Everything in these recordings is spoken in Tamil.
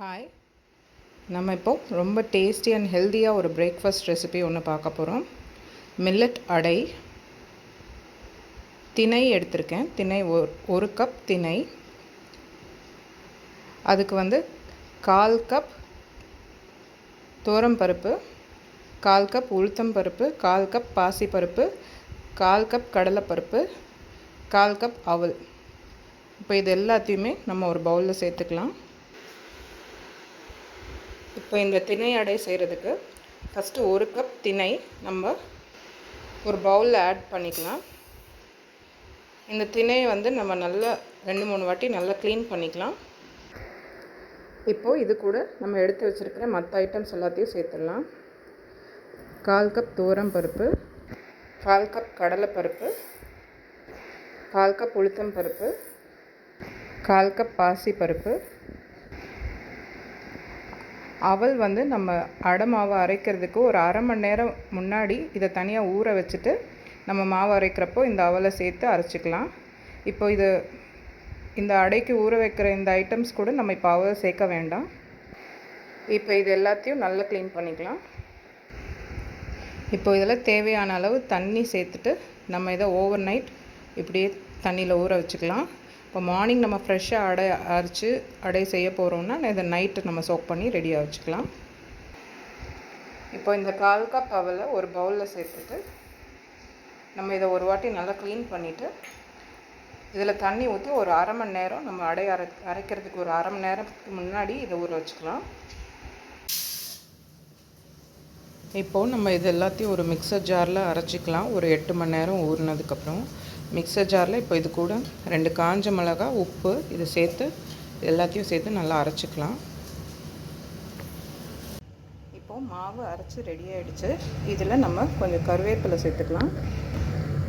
ஹாய் நம்ம இப்போது ரொம்ப டேஸ்டி அண்ட் ஹெல்த்தியாக ஒரு பிரேக்ஃபாஸ்ட் ரெசிபி ஒன்று பார்க்க போகிறோம் மில்லட் அடை. திணை எடுத்திருக்கேன். திணை ஒரு ஒரு கப் திணை. அதுக்கு வந்து கால் கப் பருப்பு கால் கப் உளுத்தம் பருப்பு கால் கப் பாசிப்பருப்பு கால் கப் கடலைப்பருப்பு கால் கப் அவல். இப்போ இது எல்லாத்தையுமே நம்ம ஒரு பவுலில் சேர்த்துக்கலாம். இப்போ இந்த திணை அடை செய்கிறதுக்கு ஃபஸ்ட்டு ஒரு கப் திணை நம்ம ஒரு பவுலில் ஆட் பண்ணிக்கலாம். இந்த திணையை வந்து நம்ம நல்லா ரெண்டு மூணு வாட்டி நல்லா க்ளீன் பண்ணிக்கலாம். இப்போது இது கூட நம்ம எடுத்து வச்சுருக்கிற மற்ற ஐட்டம்ஸ் எல்லாத்தையும் சேர்த்துடலாம். கால் கப் தூரம் பருப்பு கால் கப் கடலைப்பருப்பு கால் கப் உளுத்தம் பருப்பு கால் கப் பாசி பருப்பு அவல் வந்து நம்ம அடை மாவை அரைக்கிறதுக்கு ஒரு அரை மணி நேரம் முன்னாடி இதை தனியாக ஊற வச்சுட்டு நம்ம மாவு அரைக்கிறப்போ இந்த அவலை சேர்த்து அரைச்சிக்கலாம். இப்போ இது இந்த அடைக்கு ஊற வைக்கிற இந்த ஐட்டம்ஸ் கூட நம்ம இப்போ அவலை சேர்க்க வேண்டாம். இப்போ இது எல்லாத்தையும் நல்லா க்ளீன் பண்ணிக்கலாம். இப்போ இதில் தேவையான அளவு தண்ணி சேர்த்துட்டு நம்ம இதை ஓவர் நைட் இப்படியே தண்ணியில் ஊற வச்சுக்கலாம். இப்போ மார்னிங் நம்ம ஃப்ரெஷ்ஷாக அடை அரைச்சி அடை செய்ய போகிறோம்னா இதை நைட்டு நம்ம சோக் பண்ணி ரெடியாக வச்சுக்கலாம். இப்போ இந்த கால் கப் அவலை ஒரு பவுலில் சேர்த்துட்டு நம்ம இதை ஒரு வாட்டி நல்லா க்ளீன் பண்ணிவிட்டு இதில் தண்ணி ஊற்றி ஒரு அரை மணி நேரம் நம்ம அடை அரை அரைக்கிறதுக்கு ஒரு அரை மணி நேரத்துக்கு முன்னாடி இதை ஊற வச்சுக்கலாம். இப்போது நம்ம இது எல்லாத்தையும் ஒரு மிக்சர் ஜாரில் அரைச்சிக்கலாம். ஒரு எட்டு மணி நேரம் ஊறினதுக்கப்புறம் மிக்சர் ஜாரில் இப்போ இது கூட ரெண்டு காஞ்ச மிளகா உப்பு இது சேர்த்து எல்லாத்தையும் சேர்த்து நல்லா அரைச்சிக்கலாம். இப்போது மாவு அரைச்சி ரெடி ஆகிடுச்சு இதில் நம்ம கொஞ்சம் கருவேப்பிலை சேர்த்துக்கலாம்.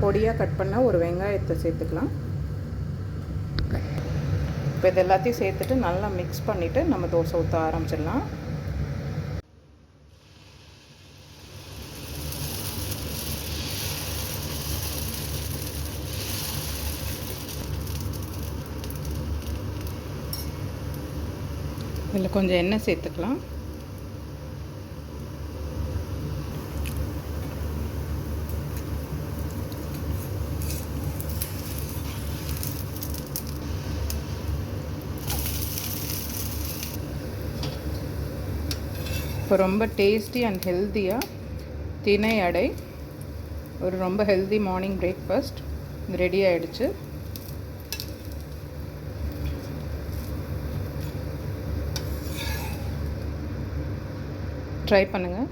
பொடியாக கட் பண்ண ஒரு வெங்காயத்தை சேர்த்துக்கலாம். இப்போ இது எல்லாத்தையும் சேர்த்துட்டு நல்லா மிக்ஸ் பண்ணிவிட்டு நம்ம தோசை ஊற்ற ஆரம்பிச்சிடலாம். இதில் கொஞ்சம் எண்ணெய் சேர்த்துக்கலாம். இப்போ ரொம்ப டேஸ்டி அண்ட் ஹெல்த்தியாக தினை அடை. ஒரு ரொம்ப ஹெல்தி மார்னிங் பிரேக்ஃபாஸ்ட் ரெடி ஆகிடுச்சு ட்ரை பண்ணுங்கள்